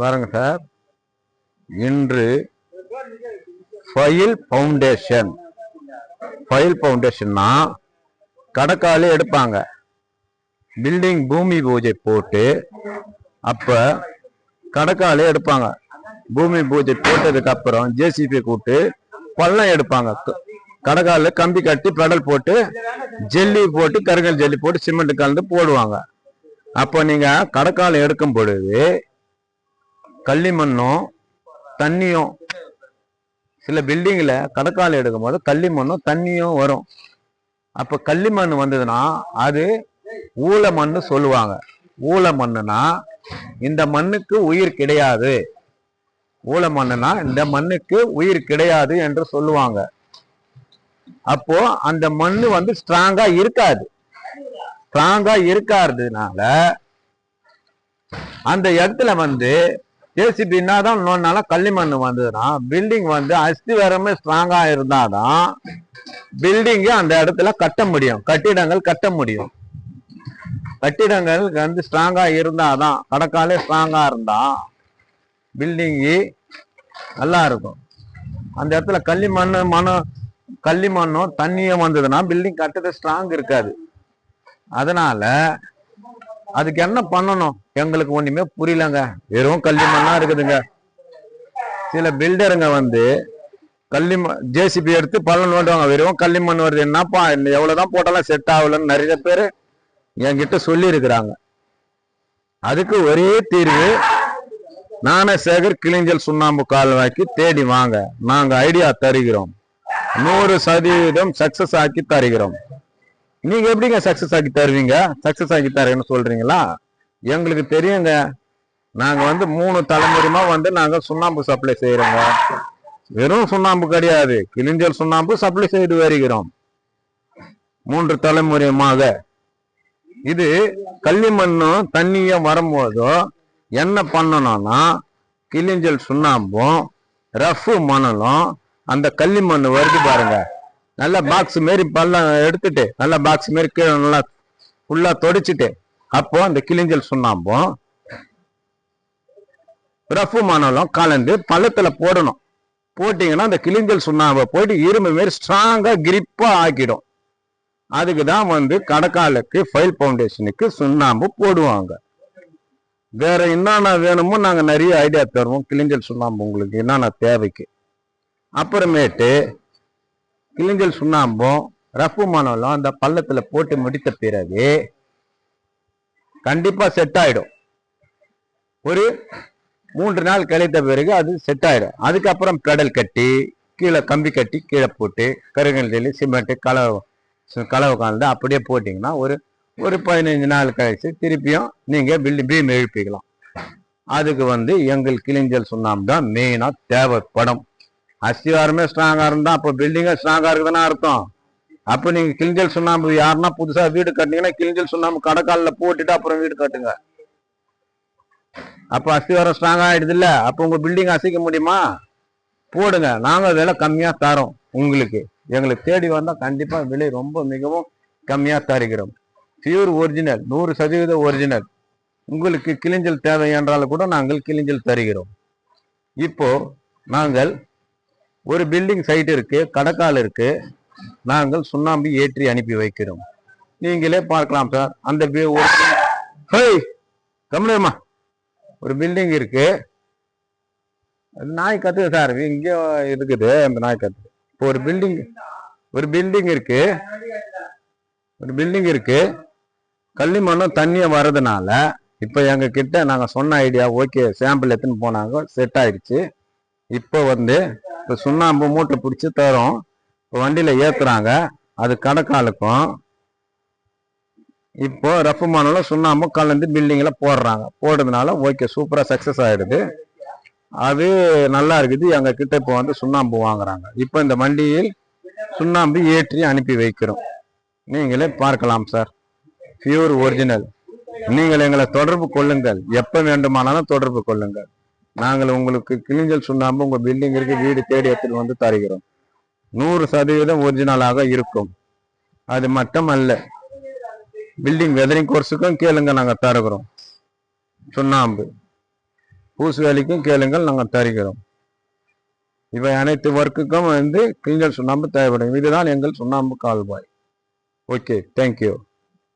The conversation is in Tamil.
பாருங்க சார். இன்று ஃபைல் ஃபவுண்டேஷன். ஃபைல் ஃபவுண்டேஷன்னா கடக்காலே எடுப்பாங்க. பில்டிங் பூமி பூஜை போட்டு அப்போ கடக்காலே எடுப்பாங்க. பூமி பூஜை போட்டதுக்கு அப்புறம் ஜேசிபி கூப்பிட்டு பள்ளம் எடுப்பாங்க. கடகால கம்பி கட்டி பெடல் போட்டு ஜெல்லி போட்டு கருங்கல் ஜெல்லி போட்டு சிமெண்ட் கலந்து போடுவாங்க. அப்போ நீங்கள் கடக்கால எடுக்கும் பொழுது களிமண்ணும் தண்ணியும் சில பில்டிங்கில் கடற்கால எடுக்கும் போது களிமண்ணும் தண்ணியும் வரும். அப்போ களிமண் வந்ததுன்னா அது ஊல மண்ணு சொல்லுவாங்க. ஊல மண்ணுனா இந்த மண்ணுக்கு உயிர் கிடையாது. ஊல மண்ணுனா இந்த மண்ணுக்கு உயிர் கிடையாது என்று சொல்லுவாங்க. அப்போ அந்த மண்ணு வந்து ஸ்ட்ராங்கா இருக்காது. ஸ்ட்ராங்கா இருக்காததுனால அந்த இடத்துல வந்து ஜேசிபி என்னதான் நோண்டாலும் களிமண் வந்ததுன்னா பில்டிங் வந்து அஸ்திவாரமே ஸ்ட்ராங்கா இருந்தாதான் பில்டிங்கு அந்த இடத்துல கட்ட முடியும். கட்டிடங்கள் கட்ட முடியும். கட்டிடங்கள் வந்து ஸ்ட்ராங்கா இருந்தாதான் கடக்காலே ஸ்ட்ராங்கா இருந்தா பில்டிங்கு நல்லா இருக்கும். அந்த இடத்துல களிமண் மண் களிமண்ணும் தண்ணியும் வந்ததுன்னா பில்டிங் கட்டுறது ஸ்ட்ராங் இருக்காது. அதனால அதுக்கு என்ன பண்ணணும்? எங்களுக்கு ஒண்ணுமே புரியலங்க. வெறும் கல்லிமண்ணா இருக்குதுங்க. சில பில்டருங்க வந்து களிமண் ஜேசிபி எடுத்து பள்ளம் நோண்டுவாங்க. வெறும் களிமண் வருது. என்னப்பா எவ்வளவுதான் போட்டாலும் செட் ஆகலன்னு நிறைய பேர் என்கிட்ட சொல்லி இருக்கிறாங்க அதுக்கு ஒரே தீர்வு ஞானசேகர் கிளிஞ்சல் சுண்ணாம்பு கால்வாய்க்கு தேடி வாங்க. நாங்க ஐடியா தருகிறோம். நூறு சதவீதம் சக்சஸ் ஆக்கி தருகிறோம். நீங்க எப்படிங்க சக்சஸ் ஆக்கி தருவீங்க? சக்சஸ் ஆக்கி தரேன்னு சொல்றீங்களா? எங்களுக்கு தெரியுங்க. நாங்க வந்து மூணு தலைமுறைமா வந்து நாங்க சுண்ணாம்பு சப்ளை செய்யறோங்க வெறும் சுண்ணாம்பு கிடையாது. கிளிஞ்சல் சுண்ணாம்பு சப்ளை செய்து வருகிறோம். மூன்று தலைமுறையுமாக. இது களிமண்ணும் தண்ணியும் வரும்போதும் என்ன பண்ணணும்னா கிளிஞ்சல் சுண்ணாம்பும் ரஃப் மணலும் அந்த களிமண் வருது பாருங்க. நல்ல பாக்ஸ் மாரி பள்ளம் எடுத்துட்டு நல்ல பாக்ஸ் மாரி கீழே நல்லா ஃபுல்லா தொடிச்சுட்டு அப்போ அந்த கிளிஞ்சல் சுண்ணாம்பும் ரஃபு மணலும் கலந்து பள்ளத்துல போடணும். போட்டீங்கன்னா அந்த கிளிஞ்சல் சுண்ணாம்பை போயிட்டு இரும்பு மாரி ஸ்ட்ராங்கா கிரிப்பா ஆக்கிடும். அதுக்கு தான் வந்து கடக்காலுக்கு ஃபைல் ஃபவுண்டேஷனுக்கு சுண்ணாம்பு போடுவாங்க. வேற என்னென்ன வேணுமோ நாங்கள் நிறைய ஐடியா தருவோம் கிளிஞ்சல் சுண்ணாம்பு உங்களுக்கு என்னென்ன தேவைக்கு. அப்புறமேட்டு கிளிஞ்சல் சுண்ணாம்பும் ரஃபு மணலும் அந்த பள்ளத்தில் போட்டு முடித்த பிறகு கண்டிப்பாக செட் ஆகிடும் ஒரு மூன்று நாள் கழித்த பிறகு அது செட் ஆகிடும் அதுக்கப்புறம் பெடல் கட்டி கீழே கம்பி கட்டி கீழே போட்டு கருங்கல் சிமெண்ட்டு கலவை கலவை கலந்து அப்படியே போட்டிங்கன்னா ஒரு ஒரு பதினஞ்சு நாள் கழித்து திருப்பியும் நீங்கள் பில்டிங் பீம் எழுப்பிக்கலாம். அதுக்கு வந்து எங்கள் கிளிஞ்சல் சுண்ணாம்பு தான் மெயினாக தேவைப்படும். அஸ்திவாரமே ஸ்ட்ராங்காக இருந்தால் அப்போ பில்டிங்கே ஸ்ட்ராங்காக இருக்குதுன்னா அர்த்தம். அப்போ நீங்கள் கிளிஞ்சல் சுண்ணாம்பு யாருன்னா புதுசாக வீடு கட்டினீங்கன்னா கிழிஞ்சல் சுண்ணாம்பு கடைக்காலில் போட்டுட்டு அப்புறம் வீடு கட்டுங்க. அப்போ அஸ்திவாரம் ஸ்ட்ராங்காக ஆகிடுது இல்லை? அப்போ உங்கள் பில்டிங் அசைக்க முடியுமா? போடுங்க. நாங்கள் விலை கம்மியாக தரோம் உங்களுக்கு. எங்களுக்கு தேடி வந்தால் கண்டிப்பாக விலை ரொம்ப மிகவும் கம்மியாக தருகிறோம். பியூர் ஒரிஜினல் நூறு சதவீத ஒரிஜினல் உங்களுக்கு கிளிஞ்சல் தேவை என்றால் கூட நாங்கள் கிளிஞ்சல் தருகிறோம். இப்போ நாங்கள் ஒரு பில்டிங் சைட் இருக்கு கடக்கால் இருக்கு. நாங்கள் சுண்ணாம்பு ஏற்றி அனுப்பி வைக்கிறோம். நீங்களே பார்க்கலாம் சார். அந்த ஹேய் கம்மியம்மா ஒரு பில்டிங் இருக்கு. அது நாய் கத்துது சார். இங்கே இருக்குது அந்த நாய் கத்து. இப்போ ஒரு பில்டிங் ஒரு பில்டிங் இருக்கு. ஒரு பில்டிங் இருக்கு. களிமண்ணும் தண்ணியை வர்றதுனால இப்போ எங்கள் கிட்ட நாங்கள் சொன்ன ஐடியா ஓகே சாம்பிள் எடுத்துன்னு போனாங்க செட் ஆயிடுச்சு. இப்போ வந்து இப்போ சுண்ணாம்பு மூட்டை பிடிச்சி தரும். இப்போ வண்டியில் ஏற்றுறாங்க அது கடைக்காலுக்கும். இப்போ ரஃப் மணலும் சுண்ணாம்பும் கலந்து பில்டிங்கில் போடுறாங்க. போடுறதுனால ஓகே சூப்பராக சக்சஸ் ஆகிடுது அது நல்லா இருக்குது. எங்கள் கிட்ட இப்போ வந்து சுண்ணாம்பு வாங்குறாங்க. இப்போ இந்த வண்டியில் சுண்ணாம்பு ஏற்றி அனுப்பி வைக்கிறோம். நீங்களே பார்க்கலாம் சார் பியூர் ஒரிஜினல் நீங்கள் எங்களை தொடர்பு கொள்ளுங்கள். எப்போ வேண்டுமானாலும் தொடர்பு கொள்ளுங்கள். நாங்கள் உங்களுக்கு கிளிஞ்சல் சுண்ணாம்பு உங்கள் பில்டிங்கிற்கு வீடு தேடி எடுத்துட்டு வந்து தருகிறோம். நூறு சதவீதம் ஒரிஜினலாக இருக்கும். அது மட்டும் அல்ல பில்டிங் வெதரிங் கோர்ஸுக்கும் கேளுங்க நாங்கள் தருகிறோம். சுண்ணாம்பு. பூசு வேலைக்கும் கேளுங்கள் நாங்கள் தருகிறோம். இவை அனைத்து ஒர்க்குக்கும் வந்து கிளிஞ்சல் சுண்ணாம்பு தேவைப்படும். இதுதான் எங்கள் சுண்ணாம்பு கால்வாய். Okay thank you